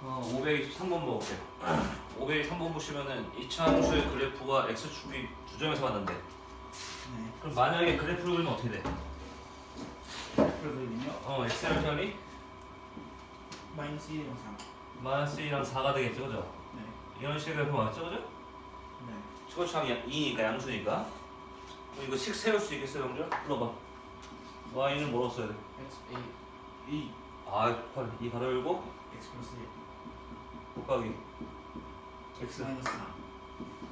어, 523번 먹을게요. 523번 보시면은 이차 함수의 그래프가 x축이 두 점에서 왔는데 네. 그럼 만약에 그래프를 그리면 어떻게 돼? 그래프를 그리면요. 어, x절편이 마이너스 1이랑 3. 마이너스 2랑 4가 되겠죠, 그죠? 네. 이런 식의 그래프 맞죠, 그죠? 네. 저거참 2니까 양수니까 그럼 이거 식 세울 수 있겠어요, 형들? 불러봐. y는 뭐로 써야 돼? x a 2 아, 헐, 이 가로 열고 x 플러스 1 곱하기 x 마이너스 4.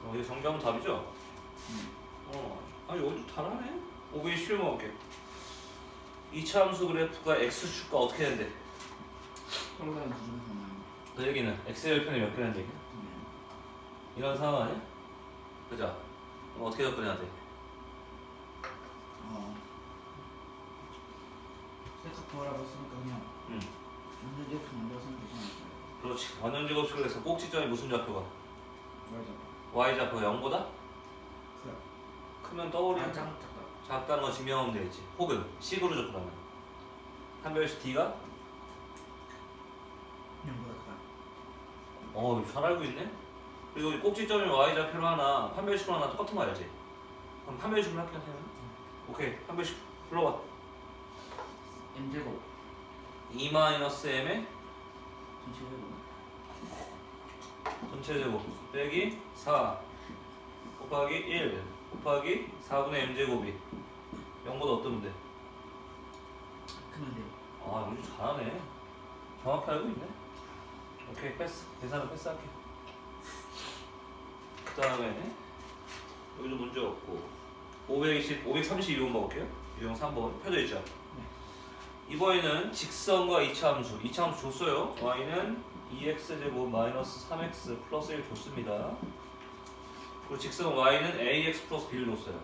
어, 이거 정리하면 답이죠? 음. 어, 아니 여기도 잘하네. 511 먹을게. 이차 함수 그래프가 x축과 어떻게 다른 두 점에서 만나는 그 얘기는 x의 편이 몇 개라는 얘기야? 네. 이런 상황 아니야? 그죠? 그럼 어떻게 접근해야 돼? 어. 세카 구하라고 했으니까 그냥 응. 완전 이렇게 만들어서 되지 않을까요? 그렇지. 완전 제곱식을 해서 꼭지점이 무슨 좌표가? 맞아. y 좌표가 0보다 그래. 크면 떠오르 아, 짱 작다. 작다는 거 증명하면 되겠지. 혹은 식으로 접근하면 한별씩 d가 그냥보다 크다. 어, 잘 알고 있네. 그리고 이 꼭지점이 y 좌표로 하나, 판별식으로 하나 똑같은 거 알지? 그럼 판별식으로 할게요, 그냥. 오케이, 판별식 불러봐. m 제곱 2 마이너스 m의 전체 제곱 빼기 4 곱하기 1 곱하기 4분의 m 제곱이 0보다 어떤데? 크는데 아, 영주 잘하네. 정확히 알고 있네. 오케이, 패스. 계산은 패스할게. 그 다음에 여기도 문제 없고 520, 532번 먹을게요. 유형 3번 펴져 있죠. 이번에는 직선과 이차함수, 이차함수 줬어요. y는 2x 제곱 마이너스 3x 플러스 1 줬습니다. 그리고 직선 y는 ax 플러스 b를 줬어요.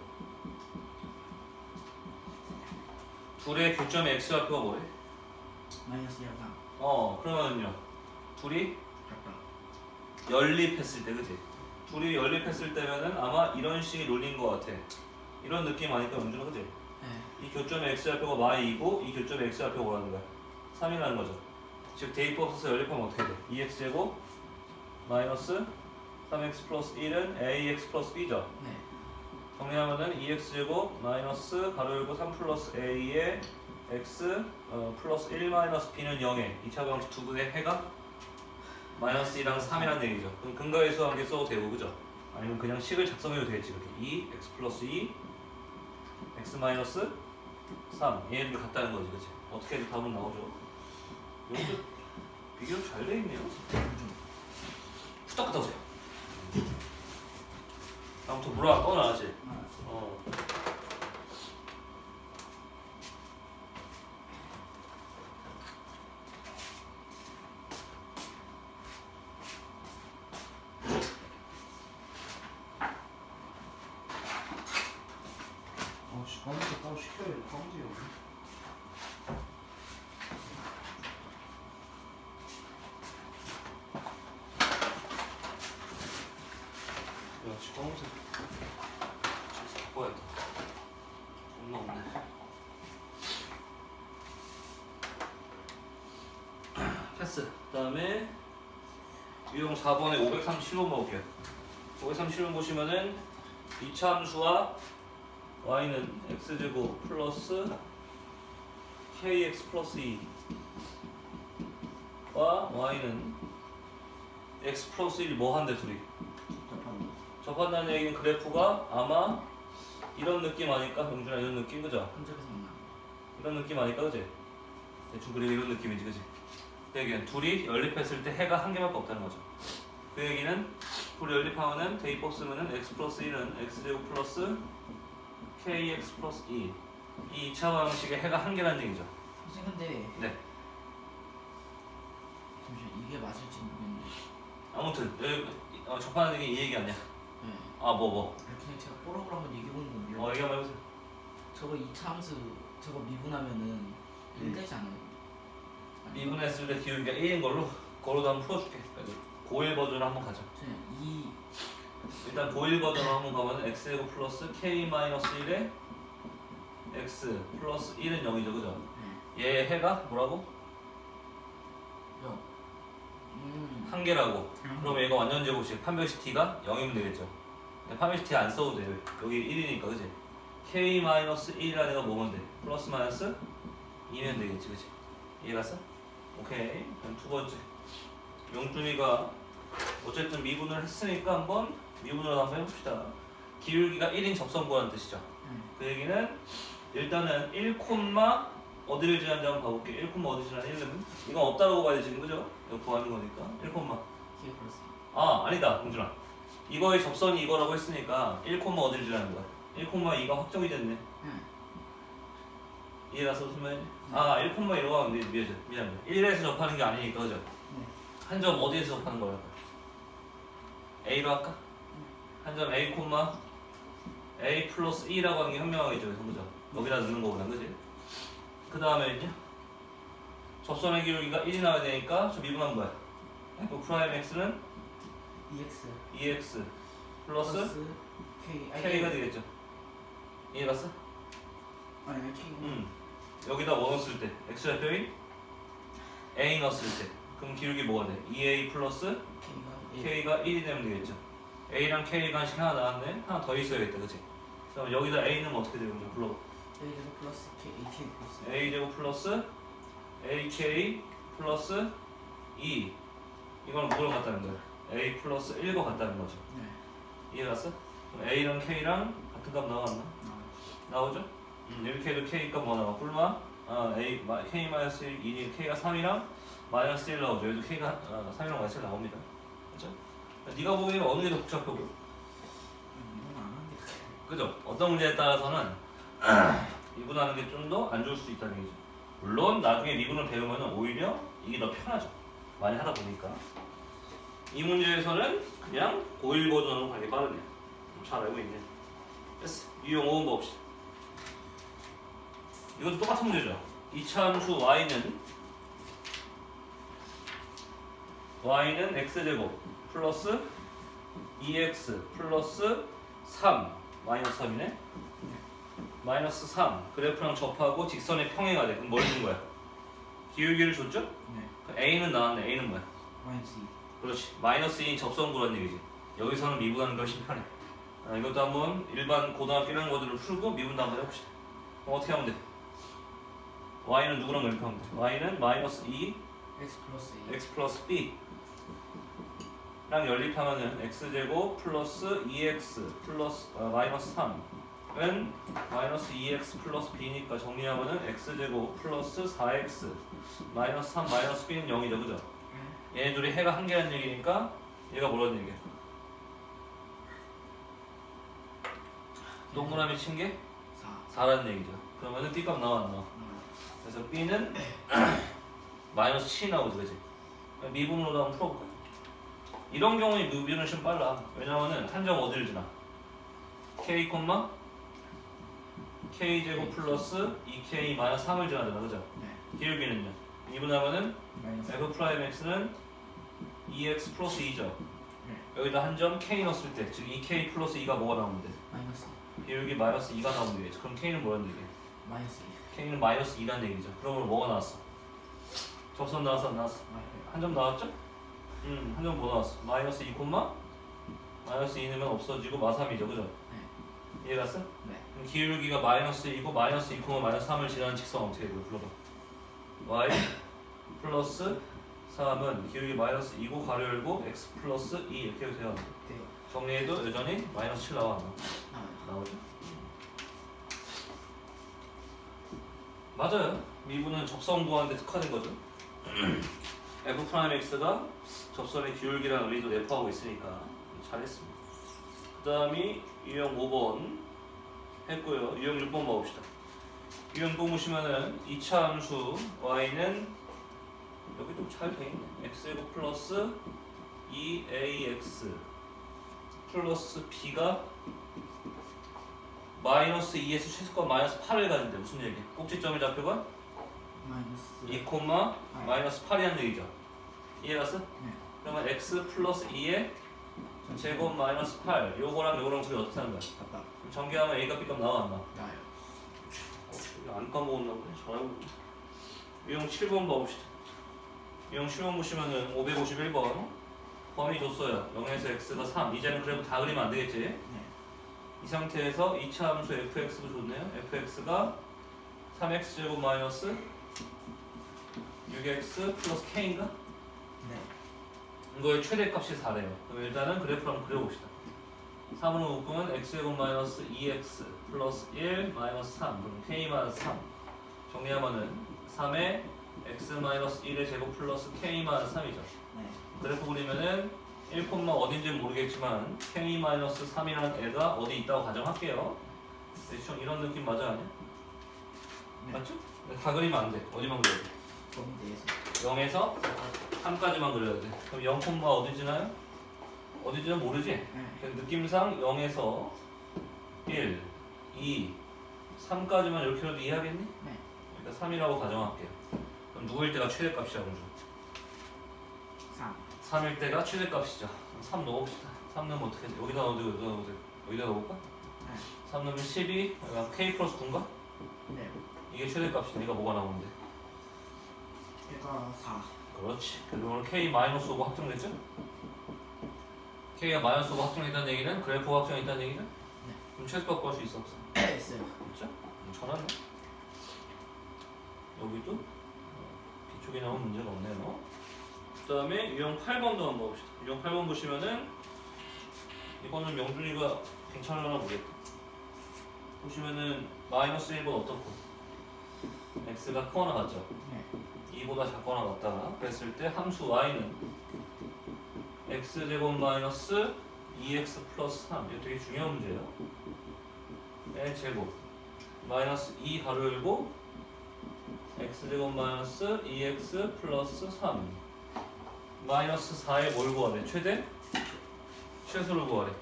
둘의 교점 x 좌표가 뭐래? 마이너스 2랑 3. 어, 그러면요. 둘이 작다. 연립했을 때, 그지? 둘이 연립했을 때면은 아마 이런 식의 논리인 것 같아. 이런 느낌 아니까 영준아, 그지? 네. 이 교점의 x 좌표가 y이고 이 교점의 x 좌표가 뭐라는 거야? 3이라는 거죠. 즉 대입법 써서 연립하면 어떻게 돼? 2x 제곱 마이너스 3x 플러스 1은 ax 플러스 b죠. 네. 정리하면은 2x 제곱 마이너스 가로 열고 3 플러스 a의 x 어, 플러스 1 마이너스 b는 0에 2차 방식 두 분의 해가 마이너스 2랑 3이라는 얘기죠. 그럼 근거에서 한개 써도 되고 그죠? 아니면 그냥 식을 작성해도 되겠지 이렇게 2 x 플러스 2 x 마이너스 3 얘네들 같다는 거지 그치? 어떻게 해도 답은 나오죠. 여기도 비교가 잘돼 있네요. 후딱 갔다 오세요. 다음부터 물어 떠나지. 아, 어. 어, 씨, 시켜야 돼. 검은색이 어디? 역시 검은색. 진짜 바꿔야겠다. 존나 없네. 패스. 그 다음에 유형 4번에 537번 먹을게요. 537번 보시면은 이차 함수와 y는 x제곱 플러스 kx 플러스 2와 y는 x 플러스 1이 뭐 한대 둘이? 접한다는 얘기는 그래프가 아마 이런 느낌 아닐까? 영준아 이런 느낌 그죠? 이런 느낌 아닐까 그지? 대충 그리고 이런 느낌이지 그지? 그 얘기는 둘이 연립했을 때 해가 한 개밖에 없다는 거죠 그 얘기는 둘이 연립하면은 대입법 쓰면은 x 플러스 1은 x제곱 플러스 kx 플러스 2 이 2차 방식의 해가 한 개라는 얘기죠. 선생님 근데 네. 잠시만 이게 맞을지 모르겠는데. 아무튼 여기 어, 접하는 얘기 이 얘기 아니야? 네. 아 뭐 뭐? 그냥 제가 뽀록을 한번 얘기해 보는 건데요. 어 얘기 한번 해보세요. 저거 2차 함수 저거 미분하면은 1 되지 않아요? 미분했을 때 기울기가 1인 걸로 그걸로도 한번 풀어줄게. 고1 버전으로 한번 가자. 그냥 2 일단 고1 버전으로 한번 가면 x제곱 플러스 k 마이너스 1에 x 플러스 1은 0이죠 그죠? 네. 얘 해가 뭐라고? 0. 음. 한 개라고. 음. 그럼 얘가 완전 제곱식 판별식 t가 0이면 되겠죠. 근데 판별식 t 안 써도 돼요. 여기 1이니까 그지? k-1이라는 애가 뭐면 돼? 플러스 마이너스 2면 되겠지 그지? 이해갔어? 오케이. 그럼 두 번째. 용준이가 어쨌든 미분을 했으니까 한번 미분을 한번 해봅시다. 기울기가 1인 접선구라는 뜻이죠. 음. 그 얘기는 일단은 1 콤마 어디를 지나는지 한번 봐볼게. 1 콤마 어디 지나는 1은 이건 없다라고 봐야 돼 지금 그죠? 이거 구하는 거니까 1 콤마 플러스 아 아니다 공준아 이거의 접선이 이거라고 했으니까 1 콤마 어디를 지나는 거야? 1 콤마 2가 확정이 됐네. 응. 이해가서 무슨? 아, 1 콤마 이러고 하면 미- 미안해. 미안해. 1에서 접하는 게 아니니까 그죠? 네. 한점 어디에서 접하는 거야? A로 할까? 한 점 A 콤마 A 플러스 E라고 하는 게 현명하겠죠, 그죠? 여기다 넣는 거구나, 그지? 그 다음에는요? 접선의 기울기가 1이 나와야 되니까 저 미분한 거야. F 프라임 X는 EX 2X 플러스 K 아니, K가 되겠죠. 이해갔어? 아니 왜 K 음. 여기다 뭐 넣었을 때 x 좌표인 a 넣었을 때 그럼 기울기 뭐가 돼? 2a 플러스 K가 k가 1이 되면 되겠죠. A랑 k가 한씩 하나 나왔네. 하나 더 있어야겠다, 그치? 그럼 여기다 a는 어떻게 되는 거야? 불러봐. A 제곱 플러스 K K 플러스 a 제곱 플러스 ak 플러스 2 이건 뭐로 같다는 거야? a 플러스 1과 같다는 거죠. 네. 이해갔어? 그럼 a랑 k랑 같은 값 나왔나? 아, 나오죠? 음, 이렇게 해도 k가 뭐 나와? 꿀마? 아, a, 마- k 마이너스 1, k가 3이랑 마이너스 1 나오죠. 얘도 k가 아, 3이랑 마이너스 1 나옵니다. 네가 보기에는 어느 게 더 복잡해 보여? 그죠? 어떤 문제에 따라서는 미분하는 게 좀 더 안 좋을 수 있다는 얘기죠. 물론 나중에 미분을 배우면 오히려 이게 더 편하죠. 많이 하다 보니까. 이 문제에서는 그냥 고1 버전으로 가기 빠르네요. 좀잘 알고 있네. 됐어. 유형 5번 봅시다. 이것도 똑같은 문제죠. 이차함수 y는 y는 x제곱 플러스 2x 플러스 3 마이너스 3이네 마이너스 3 그래프랑 접하고 직선의 평행가 돼 그럼 뭘 준 거야? 기울기를 줬죠? 네. 그럼 a는 나왔네 a는 뭐야? 마이너스 2 그렇지 마이너스 2인 접선구란 얘기지 여기서는 미분하는 게 훨씬 편해 아, 이것도 한번 일반 고등학교 이런 것들을 풀고 미분도 한번 해봅시다 그럼 어떻게 하면 돼? y는 누구랑 연평하면 돼? y는 마이너스 2 X 플러스 2 x 플러스 b 랑 연립하면은 x제곱 플러스 2x 플러스 어, 마이너스 3은 마이너스 2x 플러스 b니까 정리하면은 x제곱 플러스 4x 마이너스 3 마이너스 b는 0이죠 그죠? 얘네 둘이 해가 한 개라는 얘기니까 얘가 뭐라는 얘기야? 동그라미 친게4 4라는 얘기죠 그러면은 b값 나와 안 나와? 그래서 b는 마이너스 7이 나오지 그지? 미분으로 한번 풀어볼까요? 이런 경우에 미분은 좀 빨라 왜냐면은 한점 어디를 지나? k, k 제곱 플러스 2k 마이너스 3을 지나잖아 그죠? 네. 기울기는요? 마이너스 f 프라임 x는 2x 플러스 2죠 네. 여기다 한 점 k 넣었을 때 즉 2k 플러스 2가 뭐가 나오면 돼? 마이너스 기울기 마이너스 2가 나오면 되겠지 그럼 k는 뭐라는 얘기야? 2 마이너스 2 k는 마이너스 2라는 얘기죠 그러면 뭐가 나왔어? 접선 나왔어 안 나왔어? 한 점 나왔죠? 음, 한점뭐 나왔어? 마이너스 2 콤마 마이너스 2 넣으면 없어지고 마삼이죠, 그죠? 이해갔어? 네. 그럼 기울기가 마이너스 2고 마이너스 2 콤마 마이너스 3을 지나는 직선 어떻게 돼요? 불러봐. y 플러스 3은 기울기 마이너스 2고 가로 열고 x 플러스 2 이렇게 해도 돼요. 돼요 정리해도 여전히 마이너스 7 나와 안 나와? 나와요 나오죠? 맞아요. 미분은 접선 구하는데 특화된 거죠. f 프라임 x가 접선의 기울기라는 의리도 내포하고 있으니까 잘했습니다. 그 다음이 유형 5번 했고요. 유형 6번 봐봅시다. 유형 보시면은 2차 함수 y는 여기 좀잘 돼있네. x제곱 플러스 2ax 플러스 b가 마이너스 2에서 최소값 마이너스 8을 가진대 무슨 얘기? 꼭지점의 좌표가 마이너스 2, 콤마 마이너스 8이라는 얘기죠 이해갔어? 네. 그러면 x 플러스 2의 제곱 마이너스 8 요거랑 요거랑 둘이 어떻게 하는 거야? 같다 그럼 전개하면 a값 b값 나와 안 나와? 나와요 어, 이거 안 까먹었나 보네 잘하고 유형 7번 봐봅시다 유형 7번 보시면은 551번 범위 줬어요. 0에서 x가 3. 이제는 그래프 다 그리면 안 되겠지? 네. 이 상태에서 2차 함수 fx도 좋네요. fx가 3x 제곱 마이너스 6x 플러스 k인가? 네. 이거의 최대값이 4래요. 그럼 일단은 그래프를 한번 그려봅시다. 3으로 묶으면 x 제곱 마이너스 2x 플러스 1 마이너스 3 그럼 k 마이너스 3 정리하면은 3에 x 마이너스 1의 제곱 플러스 k 마이너스 3이죠. 네. 그래프 그리면은 1, 어딘지는 모르겠지만 k 마이너스 3이라는 애가 어디 있다고 가정할게요. 대충 이런 느낌 맞아 아니야? 네. 맞죠? 다 그리면 안 돼. 어디만 그려야 돼? 범위 내에서. 0에서 3까지만 그려야 돼. 그럼 0, 어디지나요? 어디지는 모르지? 네. 그냥 느낌상 0에서 1, 2, 3까지만 이렇게라도 이해하겠니? 네. 그러니까 3이라고 가정할게요. 그럼 누구일 때가 최대값이야, 공주? 3. 3일 때가 최대값이죠. 3 넣어봅시다. 3 넣으면 어떻게 돼? 여기다 넣어도 여기다 넣어도 돼. 여기다 넣어볼까? 네. 3 넣으면 12, 여기가 k 플러스 9인가? 네. 이게 최대값이니까 얘가 뭐가 나오는데? 얘가 4. 그렇지. 그리고 오늘 k 마이너스 5가 확정됐죠? k가 마이너스 5가 확정됐다는 얘기는 그래프가 확정됐다는 얘기죠? 네. 그럼 최대값 구할 수 있어 없어? 있어요. 그렇죠? 음, 잘하네. 여기도 어, 뒤쪽에 나온 문제가 없네요. 그 다음에 유형 8번도 한번 봅시다. 유형 8번 보시면은 이거는 명준이가 괜찮으려나 모르겠다. 보시면은 마이너스 1번 어떻고 x가 크거나 같죠? 네. 2보다 작거나 같다 그랬을 때 함수 y는 x제곱 마이너스 2x 플러스 3 이거 되게 중요한 문제예요 의 제곱 마이너스 2 가로 열고 x제곱 마이너스 2x 플러스 3 마이너스 4에 뭘 구하래? 최대? 최소를 구하래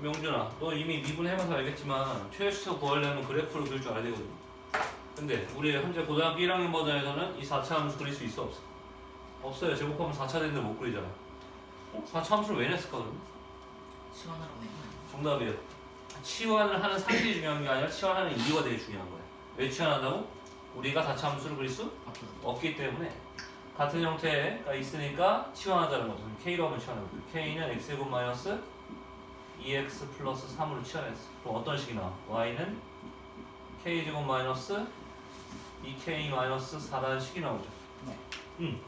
명준아 너 이미 미분 해봐서 알겠지만 최소 구하려면 그래프를 그릴 줄 알아야 되거든 근데 우리 현재 고등학교 1학년 버전에서는 이 4차 함수 그릴 수 있어 없어? 없어요 제곱하면 4차 되는데 못 그리잖아 어? 4차 함수를 왜 냈을까 그러면? 내면 정답이에요 치환을 하는 사실이 중요한 게 아니라 치환하는 이유가 되게 중요한 거야 왜 치환한다고? 우리가 4차 함수를 그릴 수. 없기 때문에 같은 형태가 있으니까 치환하자는 거죠 그럼 K로 하면 치환하고 K는 X제곱 마이너스 2X 플러스 3으로 치환했어 그럼 어떤 식이 나와? Y는 K제곱 마이너스 2K 마이너스 4라는 식이 나오죠 네. 음.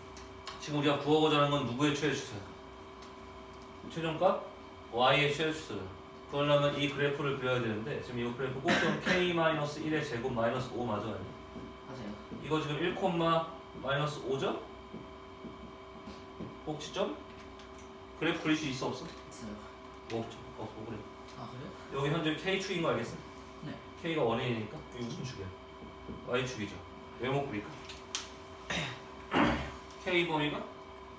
지금 우리가 구하고자 하는 건 누구의 최대 추세야? 최종값? Y의 최대 추세야 그러려면 이 그래프를 그려야 되는데 지금 이 그래프 꼭좀 K 마이너스 1의 제곱 마이너스 5 맞아요 맞아요. 이거 지금 1, 마이너스 5죠? 꼭지점? 그래프 그릴 수 있어 없어? 있어요. 뭐 없죠 없어 그래 아 그래요? 여기 현재 K축인 거 알겠어? 네. K가 원인이니까 이게 무슨 축이야? Y축이죠 왜못 그릴까? K 범위가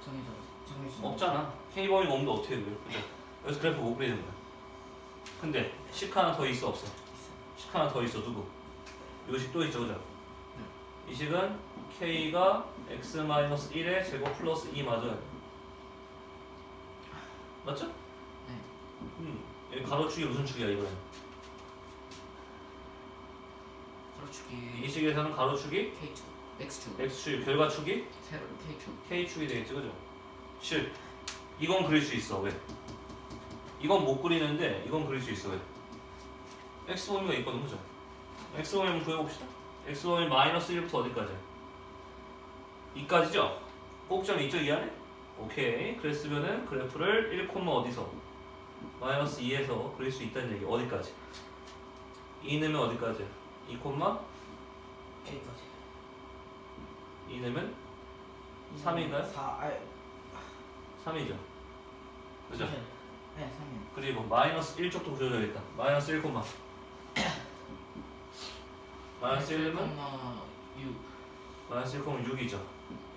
정해져. 정해져. 없잖아 K 범위가 없는데 어떻게 그죠? 그래서 그래프 못 그리는 거야 근데 식 하나 더 있어 없어? 식 하나 더 있어 누구? 이것이 또 있죠 그죠? 이 식은 K가 X-1의 제곱 플러스 2 맞아요 맞죠? 네. 음, 가로축이 무슨 축이야 이번엔? 이 가로축이 식에서는 가로축이 K축, X축, X축, 결과축이 세로 K축. K축이 되겠죠 그죠? 즉 이건 그릴 수 있어 왜? 이건 못 그리는데 이건 그릴 수 있어 왜? X 범위가 있거든 그죠? X 범위 한번 구해봅시다 X 범위 마이너스 1부터 어디까지야? 2까지죠? 꼭점 있죠 이 안에? 오케이 그랬으면은 그래프를 1, 어디서? 마이너스 2에서 그릴 수 있다는 얘기 어디까지? 2 넣으면 어디까지야? 2, K까지. 2 넣으면 3인가요? 4. 아. 3이죠 그죠? 네, 3이요. 그리고 마이너스 1쪽도 그려줘야겠다. 마이너스 1, 마이너스 1은 6. 마이너스 1, 6이죠.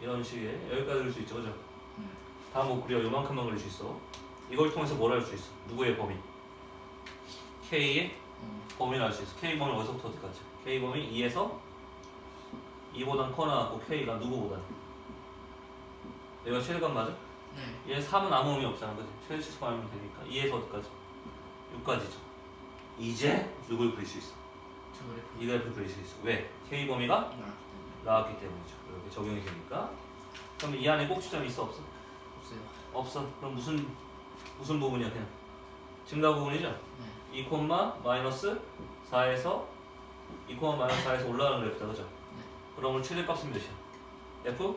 이런 식의 여기까지 그릴 수 있죠, 그죠? 네. 다못 그려 요만큼만 그릴 수 있어. 이걸 통해서 뭘 할 수 있어? 누구의 범위? K의 어. 범위를 알 수 있어. K 범위 어디서부터 어디까지? K 범위 2에서 2보단 커나고 K가 누구보다? 얘가 최대값 맞아? 네. 얘 3은 아무 의미 없잖아, 그지? 최대 치수만 알면 되니까 2에서 어디까지? 6까지죠. 이제 누굴 그릴 수 있어? 저 그래프. 이 그래프 그릴 수 있어. 왜? K 범위가 나왔기 때문에. 나왔기 때문이죠. 이렇게 적용이 되니까. 그럼 이 안에 꼭지점이 있어 없어? 없어요. 없어. 그럼 무슨 무슨 부분이야 그냥 증가 부분이죠. 네. 2 콤마 마이너스 4에서 2 콤마 마이너스 4에서 올라가는 그래프다 그죠? 네. 그럼 오늘 최대 값은 몇이야? F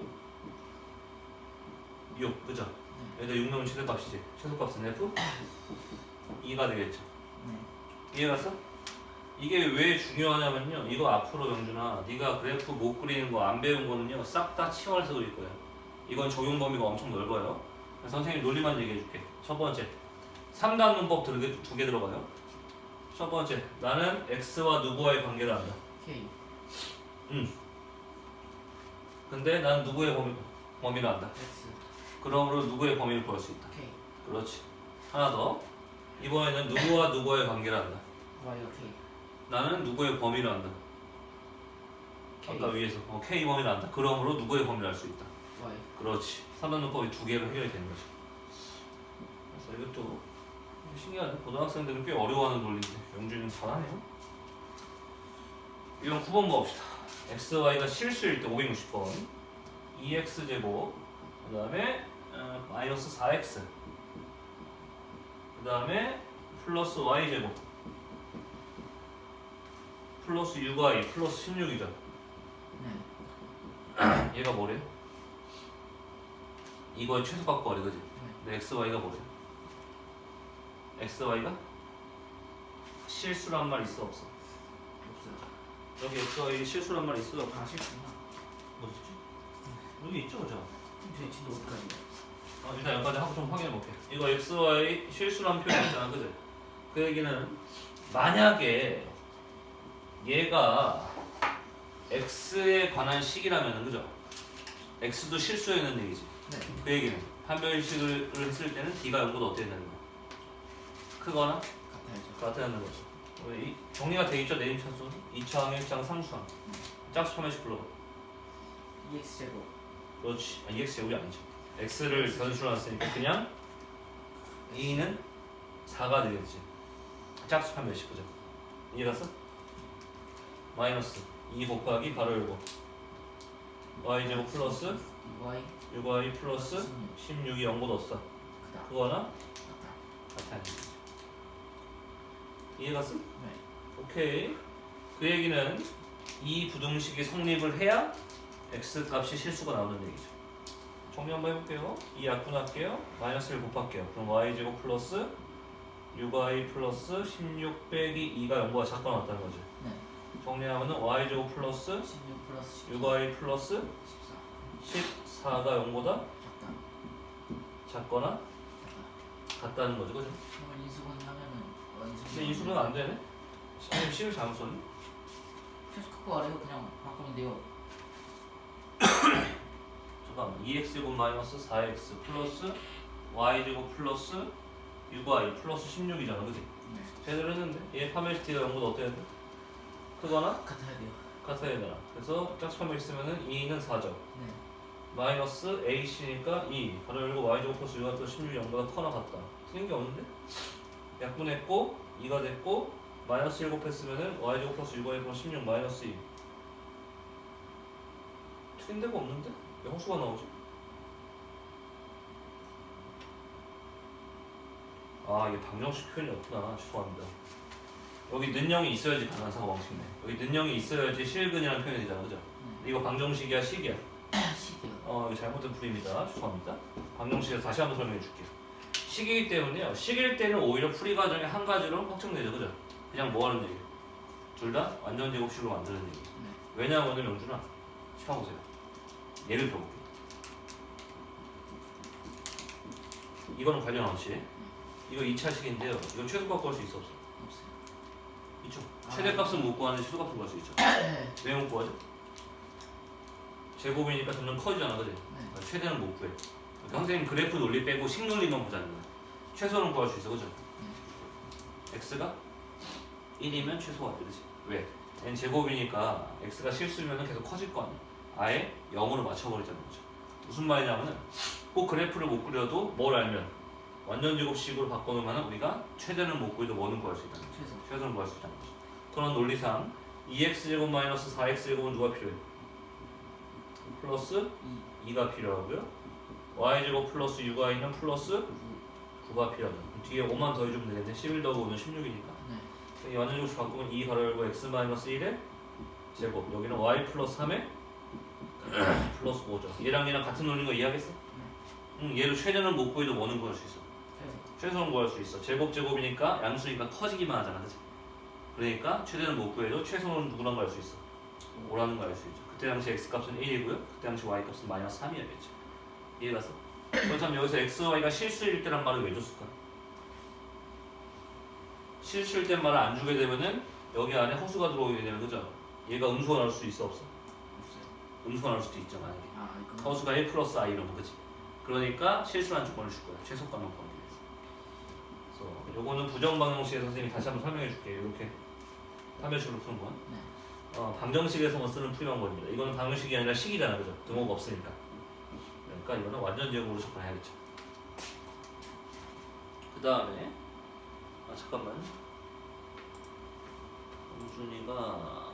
6 그죠? 네. 여기다 6 넣으면 최대 값이지. 최소 값은 F 2가 되겠죠. 네. 이해갔어? 이게 왜 중요하냐면요. 이거 앞으로 영준아, 네가 그래프 못 그리는 거 안 배운 거는요. 싹 다 치워서 그릴 거야. 이건 적용 범위가 엄청 넓어요. 선생님 논리만 얘기해 줄게. 첫 번째, 3단 문법 두 개 들어가요. 첫 번째, 나는 x와 누구와의 관계를 안다. K. 근데 난 누구의 범위, 범위를 안다. X. 그러므로 누구의 범위를 구할 수 있다. K. 그렇지. 하나 더. 이번에는 누구와 누구의 관계를 안다. Y가 K. 나는 누구의 범위를 안다. K. 아까 위에서 어, K 범위를 안다. 그러므로 누구의 범위를 알 수 있다. Y. 그렇지. 3단문법이 두 개로 해결이 되는 거지. 그래서 이것도 신기하네. 고등학생들은 꽤 어려워하는 논리인데 영준이는 잘하네요. 이건 9번 봅시다. x, y가 실수일 때 560번 2x 제곱 그 다음에 어, 마이너스 4x 그 다음에 플러스 y 제곱 플러스 6y 플러스 16이죠. 네. 얘가 뭐래요? 이거의 최소값 거리 그지? 네. 근데 x, y가 뭐래요? X, y가 실수란 말 있어 없어? 없어요. 여기 x, y 실수란 말 있어 없어? 아 실수나. 어디지? 여기 있죠 그죠? 제 진도 어디까지? 어, 일단 여기까지 하고 좀 확인해 볼게. 이거 x, y 실수란 표현 있잖아 그지? 그 얘기는 만약에 얘가 x에 관한 식이라면 그죠? x도 실수였는 얘기지. 네. 그 얘기는 판별식을 했을 때는 d가 0보다 어떻게 되는 거야? 크거나. 같다는 거죠. 왜 이, 정리가 돼 있죠 내림 차수 2차항, 1차항, 3차항. 짝수 판별식 불러봐. EX 제곱. 그렇지. 아, EX 제곱이 아니죠. x를 변수로 놨으니까 그냥 2는 4가 되겠지. 짝수 판별식 그죠? 이해갔어? 마이너스 2 곱하기 가로 열고 y 제곱 플러스 Y. 6y 플러스 16이 0보다 없어. 그거나. 같아. 이해갔어? 네. 오케이. 그 얘기는 이 부등식이 성립을 해야 x 값이 실수가 나오는 얘기죠. 정리 한번 해볼게요. 이 약분할게요. 마이너스를 곱할게요. 그럼 y 제곱 플러스 6y 플러스 16 빼기 2가 0보다 작거나 같다는 거죠. 네. 정리하면은 y 제곱 플러스 16 플러스 14. 6y 플러스 14. 14가 0보다 작다. 작거나. 같다는 거죠. 그죠? 그러면 인수분 하면은 원수. 근데 이 수는 안 되네. 선생님 식을 잘못 썼네. 최소 크고 아래로 그냥 바꾸면 돼요. 잠깐만 2x 제곱 마이너스 4x 플러스 y 제곱 플러스 6y 플러스 16이잖아 그지? 네. 제대로 했는데 얘 파멸시티가 0보다 어때야 돼? 크거나 같아야 돼요. 같아야 되나 그래서 짝수 파멸 쓰면은 2는 4죠 네. 마이너스 ac니까 2 가로 열고 y 제곱 플러스 6y 플러스 16이 0보다 커나 같다 틀린 게 없는데? 약분했고 2가 됐고 마이너스 1 곱했으면은 y 제곱 플러스 6y 플러스 16 마이너스 2 틀린 데가 없는데? 왜 허수가 나오지? 아 이게 방정식 표현이 없구나 죄송합니다 여기 는영이 있어야지 가능한 사고방식이네 여기 는영이 있어야지 실근이라는 표현이 되잖아 그죠? 네. 이거 방정식이야 식이야 시대요. 어 이거 잘못된 풀이입니다 죄송합니다 방정식에서 다시 한번 설명해 줄게요 식이기 때문에요 식일 때는 오히려 풀이 과정의 한 가지로 확정되죠 그죠? 그냥 뭐 하는 얘기예요? 둘 다 완전 제곱식으로 만드는 얘기 네. 왜냐하면 명준아 시간 보세요 예를 들어볼게요 이거는 관련 없이 이거 2차식인데요 이거 최소값 구할 수 있어 없어? 없어요. 있죠 아. 최대값은 못 구하는데 최소값은 구할 수 있죠 네. 왜못 구하죠? 제곱이니까 점점 커지잖아 그지? 네. 최대는 못 구해 선생님 그래프 논리 빼고 식 논리만 보자는 거야 최소는 구할 수 있어 그죠? x가 1이면 최소가 되지 왜? n 제곱이니까 x가 실수면 계속 커질 거 아니야 아예 0으로 맞춰버리자는 거죠 무슨 말이냐면은 꼭 그래프를 못 그려도 뭘 알면 완전 제곱식으로 바꿔놓으면 우리가 최대는 못 구해도 뭐는 구할 수 있다는 거죠 최소. 최소는 구할 수 있다는 거죠 그런 논리상 2x제곱 마이너스 4x제곱은 누가 필요해? 플러스 2. 2가 필요하고요 y제곱 플러스 6y는 플러스 9가 필요하다. 뒤에 5만 더해주면 되겠네. 11 더하고 5는 16이니까. 네. 이 완전적으로 바꾸면 2 가로 열고 x 마이너스 1의 제곱. 여기는 y 플러스 3의 플러스 5죠. 얘랑 얘랑 같은 논리인 거 이해하겠어? 응, 얘를 최대는 못 구해도 원은 구할 수 있어. 그래서 최소는 구할 수 있어. 제곱 제곱이니까 양수니까 커지기만 하잖아, 그치? 그러니까 최대는 못 구해도 최소는 누구랑 갈수 있어? 5라는 거 알 수 있죠. 그때 당시 x 값은 1이고요. 그때 당시 y 값은 마이너스 3이었겠죠. 이해갔어? 그렇다면 여기서 x, y가 실수일 때란 말을 왜 줬을까? 실수일 때 말을 안 주게 되면은 여기 안에 허수가 들어오게 되면 그죠? 얘가 음수가 나올 수 있어 없어? 없어요. 음수가 나올 수도 있죠 만약에. 아 허수가 1 플러스 i 이러면 그치? 그러니까 실수란 조건을 줄 거야. 최소값만 구하기 위해서. 그래서 요거는 부정 방정식에 선생님이 다시 한번 설명해 줄게요. 이렇게 판별식으로 푸는 건. 네. 어, 방정식에서만 쓰는 풀이 방법입니다. 이거는 방정식이 아니라 식이잖아, 그죠? 등호가 없으니까. 그러니까 이거는 완전 제곱으로 접근해야겠죠. 그 다음에 아 잠깐만. 영준이가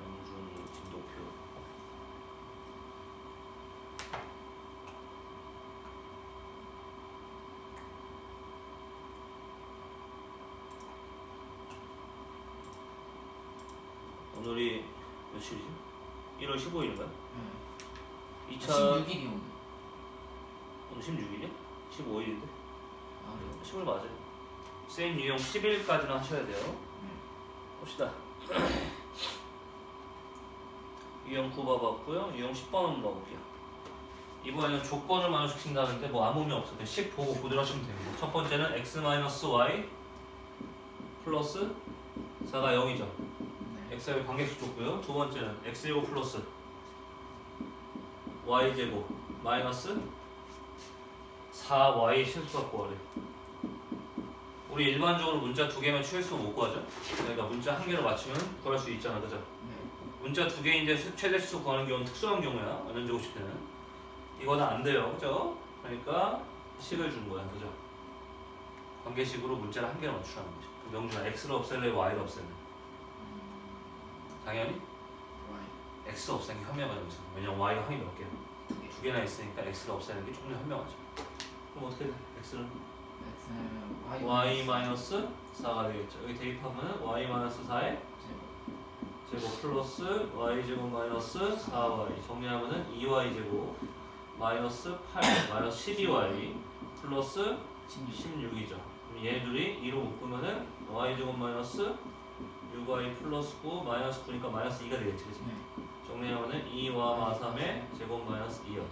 영준이 진도표. 오늘이 며칠이지? 1월 15일인가요? 네. 2차 16일이 오늘. 오늘 16일이야? 15일인데? 아 그래요? 10일 맞아요. 쌤 유형 10일까지는 하셔야 돼요. 봅시다. 유형 9 봐 봤고요. 유형 10번 한번 봐볼게요. 이번에는 조건을 만족시킨다는데 뭐 아무 의미 없어요. 그냥 10 보고 그대로 하시면 됩니다. 첫 번째는 x-y 플러스 4가 0이죠. 네. x의 관계식 줬고요. 두 번째는 x제곱 플러스 y제곱 마이너스 4y 실수 갖고 와래. 우리 일반적으로 문자 두 개면 최소 못 구하죠? 그러니까 문자 한 개로 맞추면 구할 수 있잖아, 그죠? 네. 문자 두 개인데 수- 최대 수수 구하는 경우는 특수한 경우야. 완전 제곱식 때는 이거는 안 돼요, 그죠? 그러니까 식을 준 거야, 그죠? 관계식으로 문자를 한 개로 맞추라는 거지. 그 명준아, x를 없앨래, y를 없앨래? 당연히 x 없애는 게 현명한 점이죠. 왜냐면 y가 항이 몇? 두 개. 두 개나 있으니까 x를 없애는 게 조금 더 현명하죠. 그럼 어떻게 돼? x는 Y 마이너스 4가 되겠죠. 여기 대입하면 y 마이너스 4에 제곱. 플러스 y 제곱 마이너스 4y 정리하면은 2y 제곱 마이너스 8 마이너스 12y 플러스 16. 16이죠. 그럼 얘네들이 2로 묶으면은 y 제곱 마이너스 6y 플러스 9 마이너스 9니까 마이너스 2가 되겠지, 그치? 네. 정리하면은 2와 마 3의 제곱 마이너스 2요.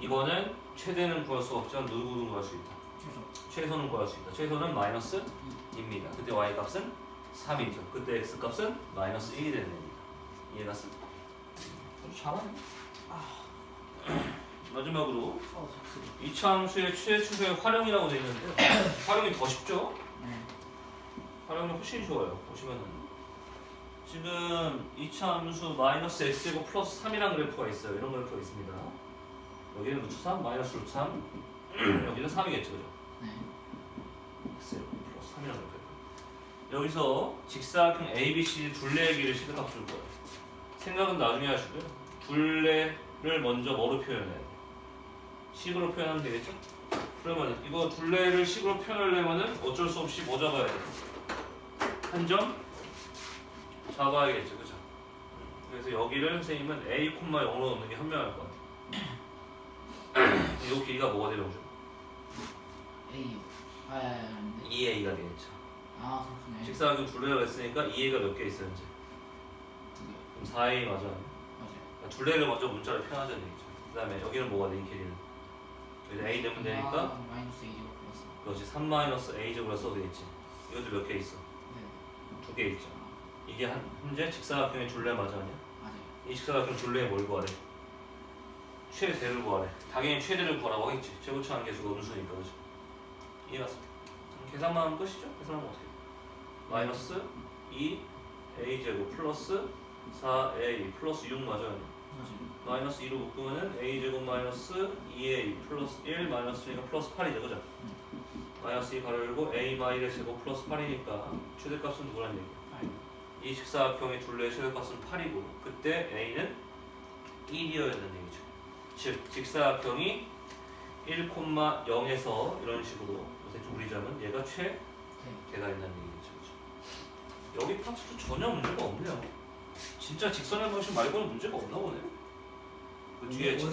이거는 최대는 구할 수 없지만 누구든 구할 수 있다. 최소. 최소는 구할 수 있다. 최소는 마이너스 2입니다. 그때 y 값은 3이죠. 그때 x 값은 마이너스 1이 되는 겁니다. 이해갔어? 아주 잘하네. 마지막으로 어. 이차함수의 최초의 활용이라고 되어 있는데 활용이 더 쉽죠? 네. 활용이 훨씬 좋아요. 보시면은 지금 이차함수 마이너스 x제곱 플러스 3이라는 그래프가 있어요. 이런 그래프가 있습니다. 여기는 루트 3, 마이너스 루트 3 여기는 3이겠죠. 그죠? 네. x제곱 플러스 3이라는 그래프. 여기서 직사각형 ABC 둘레의 길을 시대값 줄 거예요. 생각은 나중에 하시고요. 둘레를 먼저 뭐로 표현해야 돼요? 식으로 표현하면 되겠죠? 그러면 이거 둘레를 식으로 표현하려면은 어쩔 수 없이 뭐 잡아야 돼요? 한 점 잡아야겠죠, 그죠? 그래서 여기를 선생님은 a, 0로 넣는 게 현명할 것 같아요. 이 길이가 뭐가 되려고 죠 A. 아, 아, 아, 안 돼. 2a가 되겠죠. 아, 그렇구나. 직사각형 둘레가 있으니까 2a가 몇 개 있어요, 이제? 그럼 4a 맞아. 맞아요. 그러니까 둘레를 먼저 문자로 표현하자는 얘기죠. 그 다음에 여기는 뭐가 돼, 이 길이는? 여기 a 되면 되니까 아, 마이너스 A 제곱 플러스. 그렇지 3 마이너스 a 제곱으로 써도 되겠지. 이것도 몇 개 있어? 네. 두 개 있죠. 이게 한, 현재 직사각형의 둘레 맞아 아니야? 맞아요. 이 직사각형 둘레에 뭘 구하래? 최대를 구하래. 당연히 최대를 구하라고 하겠지. 최고차한 개수가 음수니까 그죠? 이해갔어? 그럼 계산만 하면 끝이죠? 계산하면 어떻게 돼? 마이너스 2 a 제곱 플러스 4a 플러스 6 맞아요? 아니야? 맞아요. 마이너스 2로 묶으면은 a 제곱 마이너스 2a 플러스 1 마이너스 2가 플러스 8이죠 그죠? 마이너스 2 가로 열고 a 마이너스 제곱 플러스 8이니까 최대값은 누구란 얘기야? 팔. 이 직사각형의 둘레의 최대값은 8이고 그때 a는 1이어야 된다는 얘기죠 즉 직사각형이 1,0에서 이런 식으로 요새 구리자면 얘가 최대가 네. 있다는 얘기죠. 여기 파트도 전혀 문제가 없네요. 진짜 직선의 방식 말고는 문제가 없나 보네. 그 뒤에 직.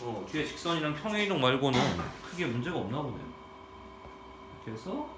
어, 뒤에 직선이랑 평행이동 말고는 크게 문제가 없나 보네요. 이렇게 해서